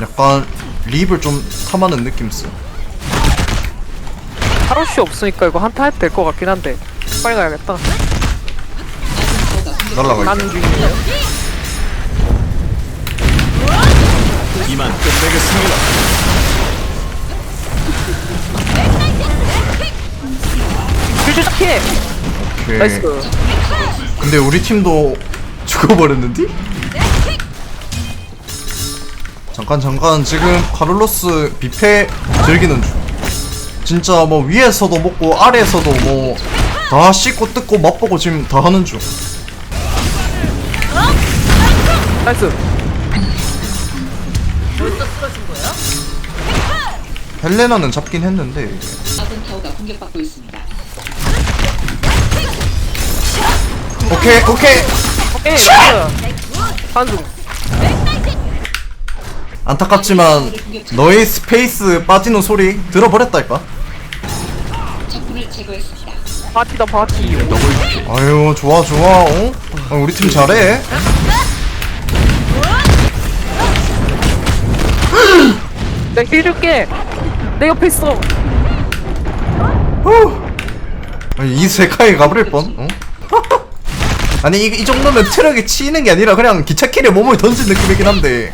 약간 립을 좀 탐하는 느낌 있어. 하루씨 없으니까 이거 한타 해도 될 것 같긴 한데 빨리 가야겠다 날라가. 가는 중이에요 이만 끝내겠습니다. 필주작해 오케이. 나이스 근데 우리 팀도 죽어버렸는데? 잠깐 잠깐. 지금 카를로스 뷔페 즐기는 중. 진짜 뭐 위에서도 먹고 아래에서도 뭐 다 씻고 뜯고 맛보고 지금 다 하는 중. 나이스. 헬레나는 잡긴 했는데. 아군 타워가 공격받고 있습니다. 오케이 오케이. 오케이 나이스. 한중 안타깝지만 너의 스페이스 빠지는 소리 들어버렸다니까 적군을 제거했습니다. 파티다 파티 아유 좋아 좋아 어? 아, 우리 팀 잘해 내가 힐 줄게 내 옆에 있어 후. 아니, 이 세카에 가버릴 뻔 어? 아니 이, 이 정도면 트럭에 치이는 게 아니라 그냥 기차키에 몸을 던진 느낌이긴 한데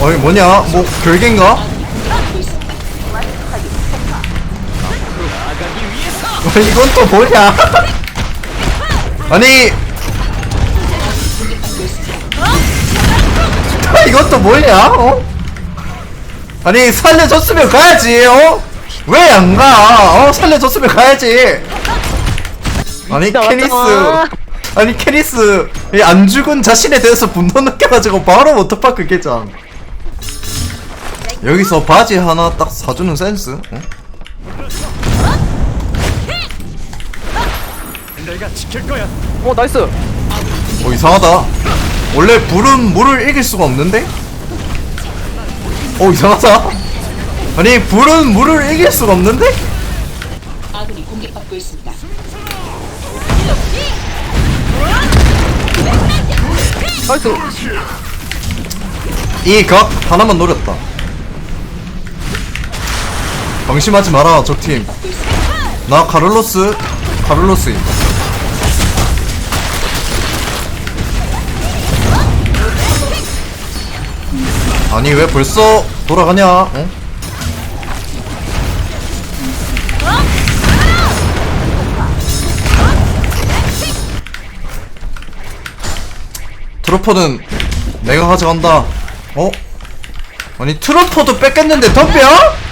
어이 뭐냐 뭐 결계인가? 어, 이건 또 뭐냐 아니 아, 이건 또 뭐냐 어? 아니 살려줬으면 가야지 어? 왜 안 가? 어 살려줬으면 가야지 아니 왔잖아. 아니 캐니스 이안 죽은 자신에 대해서 분노 느껴가지고 바로 워터파크 개장 여기서 바지 하나 딱 사주는 센스 어? 내가 지킬 거야. 어 나이스 어 이상하다 원래 불은 물을 이길 수가 없는데? 어 이상하다 아니 불은 물을 이길 수가 없는데? 아군이 공격받고 있습니다. 나이스 이각 하나만 노렸다 방심하지 마라 적팀 나 카를로스 카를로스입니다 아니 왜 벌써 돌아가냐 어? 트로퍼는 내가 가져간다 어? 아니 트로퍼도 뺏겼는데 덤벼?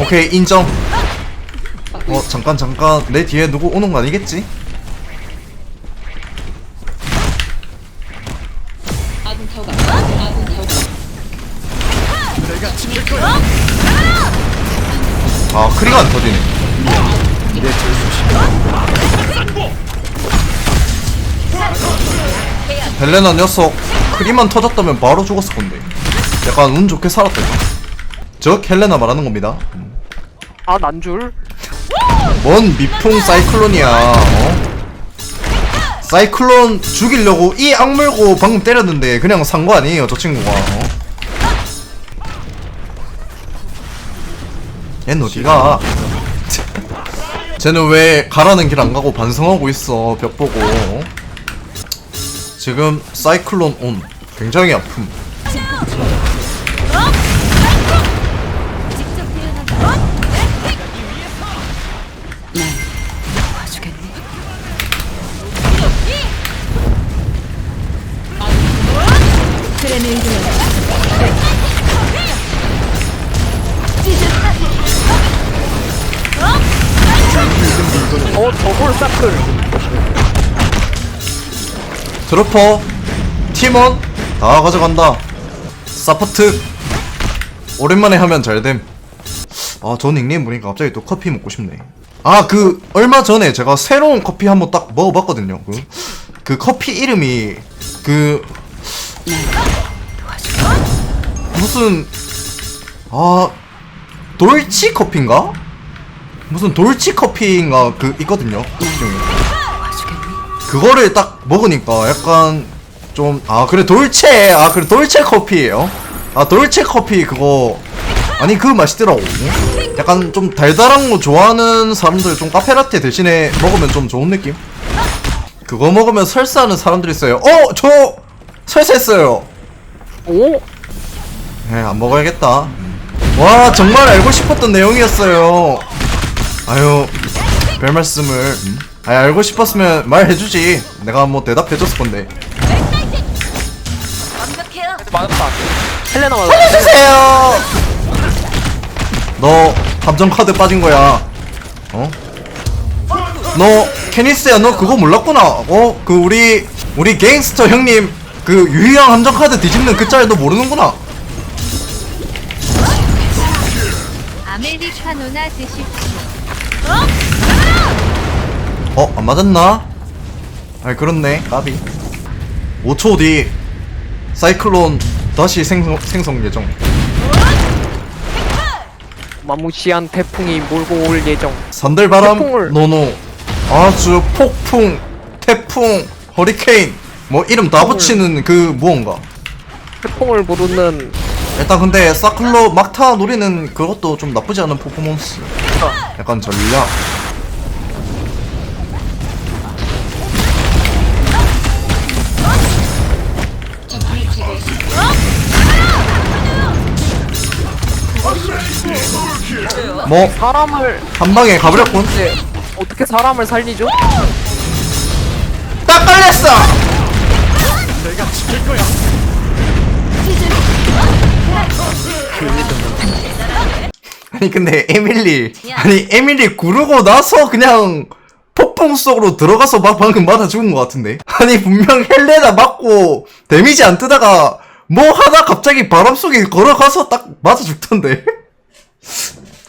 오케이 인정 어 잠깐 잠깐 내 뒤에 누구 오는 거 아니겠지? 아 크리가 안 터지네. 벨레나 녀석 크리만 터졌다면 바로 죽었을 건데 약간 운 좋게 살았다. 저 헬레나 말하는 겁니다 아 난줄 뭔 미풍 사이클론이야 어? 사이클론 죽이려고 이 악물고 방금 때렸는데 그냥 산 거 아니에요 저 친구가 어? 얜 어디가 쟤는 왜 가라는 길 안 가고 반성하고 있어 벽 보고 어? 지금 사이클론 온 굉장히 아픔 어 더블 사클 드로퍼 팀원 다 가져간다. 사포트. 오랜만에 하면 잘됨. 아저 닉네임 보니까 갑자기 또 커피 먹고 싶네. 아 그 얼마 전에 제가 새로운 커피 한번 딱 먹어봤거든요. 그, 그 커피 이름이 그 무슨 아 돌치 커피인가? 무슨 돌치 커피인가 그 있거든요 그거를 딱 먹으니까 약간 좀 아 그래 돌체! 아 그래 돌체 커피예요. 아 돌체 커피 그거. 아니 그 맛있더라고. 약간 좀 달달한 거 좋아하는 사람들 좀 카페라떼 대신에 먹으면 좀 좋은 느낌? 그거 먹으면 설사하는 사람들이 있어요. 어 저 설사했어요. 오? 에안 먹어야겠다. 와 정말 알고 싶었던 내용이었어요 아유 별 말씀을 음? 아 알고 싶었으면 말해주지 내가 뭐 대답해줬을 건데 맞았다 헬레나 맞았다 해주세요 너 감정 카드 빠진 거야 어? 너 케니스야 너 그거 몰랐구나 어? 그 우리 우리 갱스터 형님 그 유희왕 함정 카드 뒤집는 그짤너 모르는구나 아메리카노나 드십시오. 어? 안 맞았나? 아이 그렇네. 까비. 5초 뒤 사이클론 다시 생성, 생성 예정. 마무시한 태풍이 몰고 올 예정. 산들바람 태풍을. 노노 아주 폭풍 태풍 허리케인. 뭐 이름 다 붙이는 그 무언가. 태풍을 부르는 일단 근데 사클로 막타 노리는 그것도 좀 나쁘지 않은 퍼포먼스 약간 전략. 뭐 사람을 한방에 가버렸군 근데 어떻게 사람을 살리죠? 딱 걸렸어 내가 지킬 거야. 아니 근데 에밀리 아니 에밀리 구르고 나서 그냥 폭풍 속으로 들어가서 막 방금 맞아 죽은 것 같은데. 아니 분명 헬레나 맞고 데미지 안 뜨다가 뭐 하다 갑자기 바람 속에 걸어가서 딱 맞아 죽던데